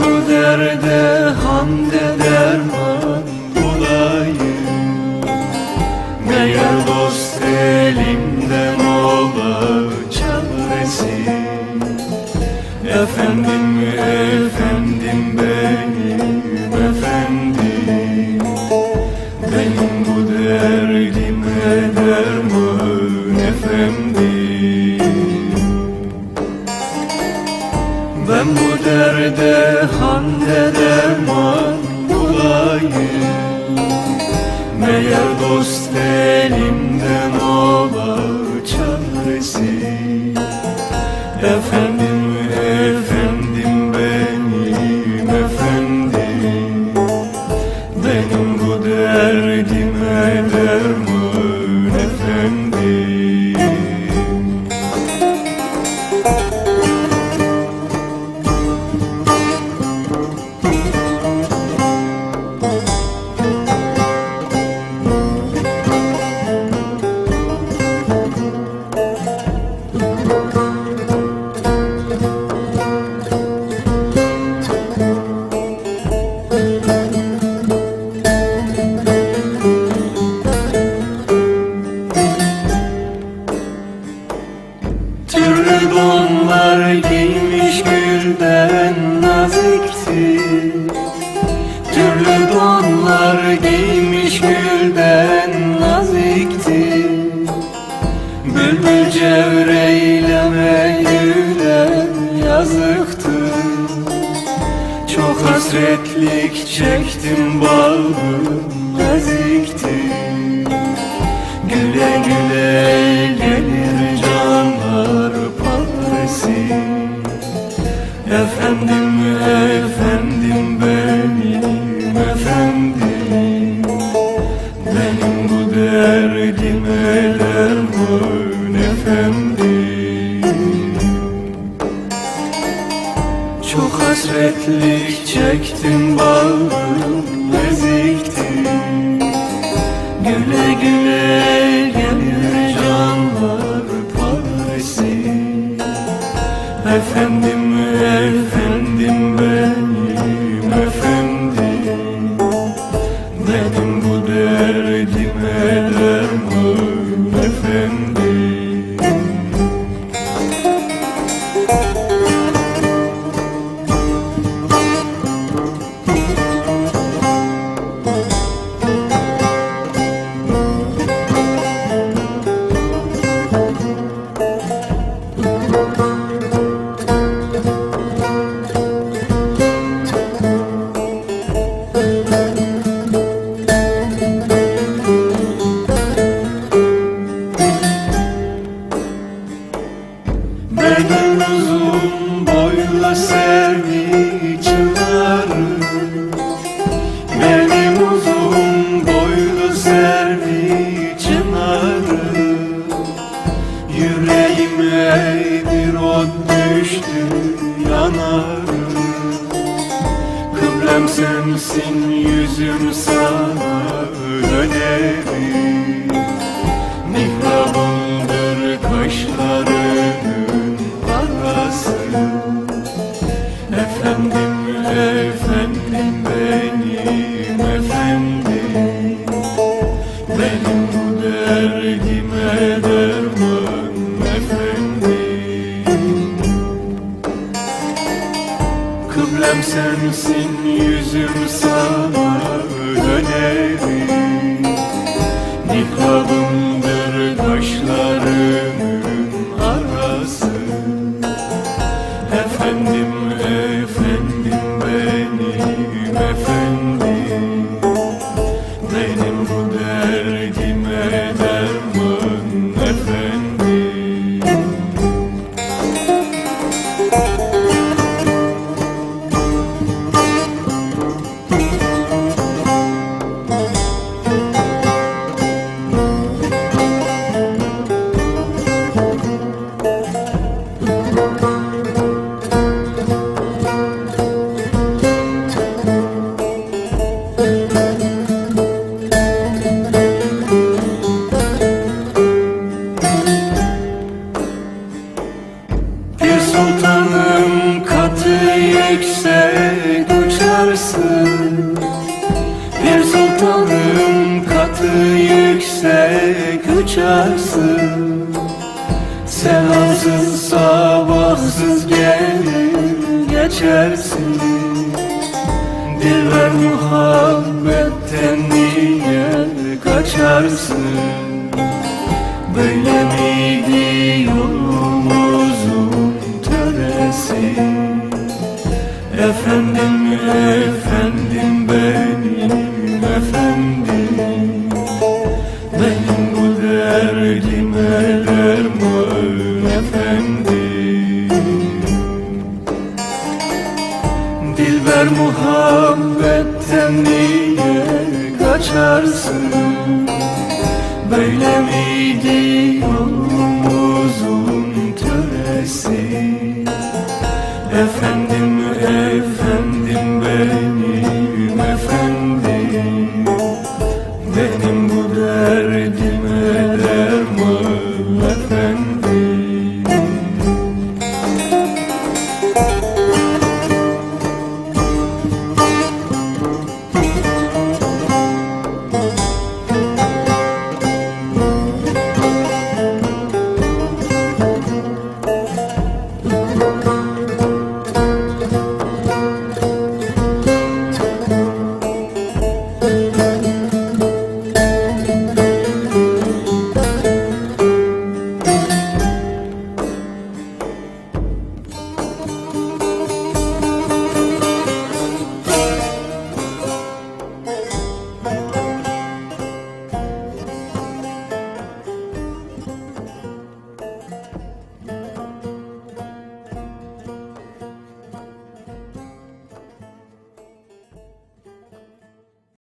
bu derde hamde derman bulayım Meğer dost elimden ola çaresi. Efendim efendim benim derman bulayım Meğer dost elimden ola çaresi. Efendim hasretlik çektim bağrım ezikti Güle güle gelir canlar paresi Efendim efendim benim efendim. Benim bu derdime Gelir canlar paresi Efendim efendim Benim uzun boyla servi çınarım Benim uzun boylu servi çınarım Yüreğime bir ot düştü yanarım Kıblem yüzüm sana dönerim Mihrabımdır kaşlarının Efendim, efendim benim efendim. Benim bu derdime derman efendim. Kıblem sensin yüzüm sana Yüksek uçarsın Bir sultanın katı yüksek uçarsın. Selamsız sabahsız gelir geçersin. Dilber muhabbetten niye kaçarsın? Böyle miydi Efendim efendim benim efendim. Benim bu derdime derman efendim. Dilber muhabbetten niye kaçarsın? Böyle miydi yolumuzun töresi? Efendim